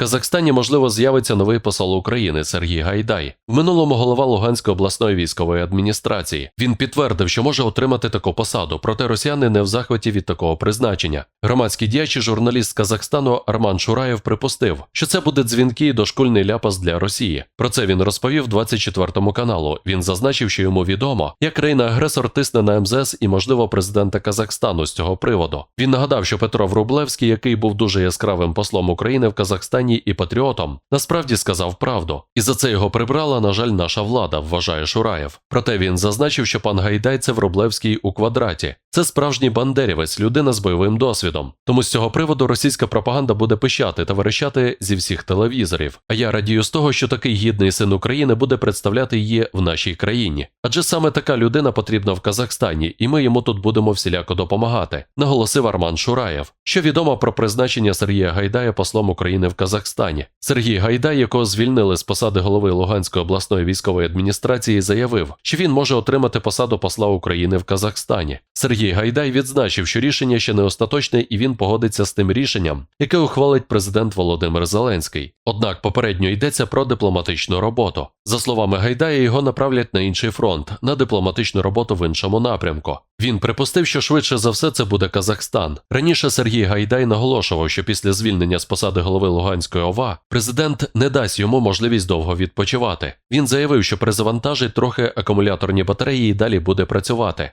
Казахстані, можливо, з'явиться новий посол України Сергій Гайдай. В минулому голова Луганської обласної військової адміністрації. Він підтвердив, що може отримати таку посаду, проте росіяни не в захваті від такого призначення. Громадський діяч і журналіст Казахстану Арман Шураєв припустив, що це буде дзвінки і дошкульний ляпас для Росії. Про це він розповів 24-му каналу. Він зазначив, що йому відомо, як країна-агресор тисне на МЗС і, можливо, президента Казахстану з цього приводу. Він нагадав, що Петро Врублевський, який був дуже яскравим послом України в Казахстані і патріотом, насправді сказав правду. І за це його прибрала, на жаль, наша влада, вважає Шураєв. Проте він зазначив, що пан Гайдай це Врублевський у квадраті. Це справжній бандерівець, людина з бойовим досвідом. Тому з цього приводу російська пропаганда буде пищати та верещати зі всіх телевізорів. А я радію з того, що такий гідний син України буде представляти її в нашій країні. Адже саме така людина потрібна в Казахстані, і ми йому тут будемо всіляко допомагати, наголосив Арман Шураєв. Що відомо про призначення Сергія Гайдая послом України в Казахстані. Сергій Гайдай, якого звільнили з посади голови Луганської обласної військової адміністрації, заявив, що він може отримати посаду посла України в Казахстані. Сергій Гайдай відзначив, що рішення ще не остаточне, і він погодиться з тим рішенням, яке ухвалить президент Володимир Зеленський. Однак попередньо йдеться про дипломатичну роботу. За словами Гайдая, його направлять на інший фронт, на дипломатичну роботу в іншому напрямку. Він припустив, що швидше за все це буде Казахстан. Раніше Сергій Гайдай наголошував, що після звільнення з посади голови Луганської ОВА президент не дасть йому можливість довго відпочивати. Він заявив, що перезавантажить трохи акумуляторні батареї і далі буде працювати.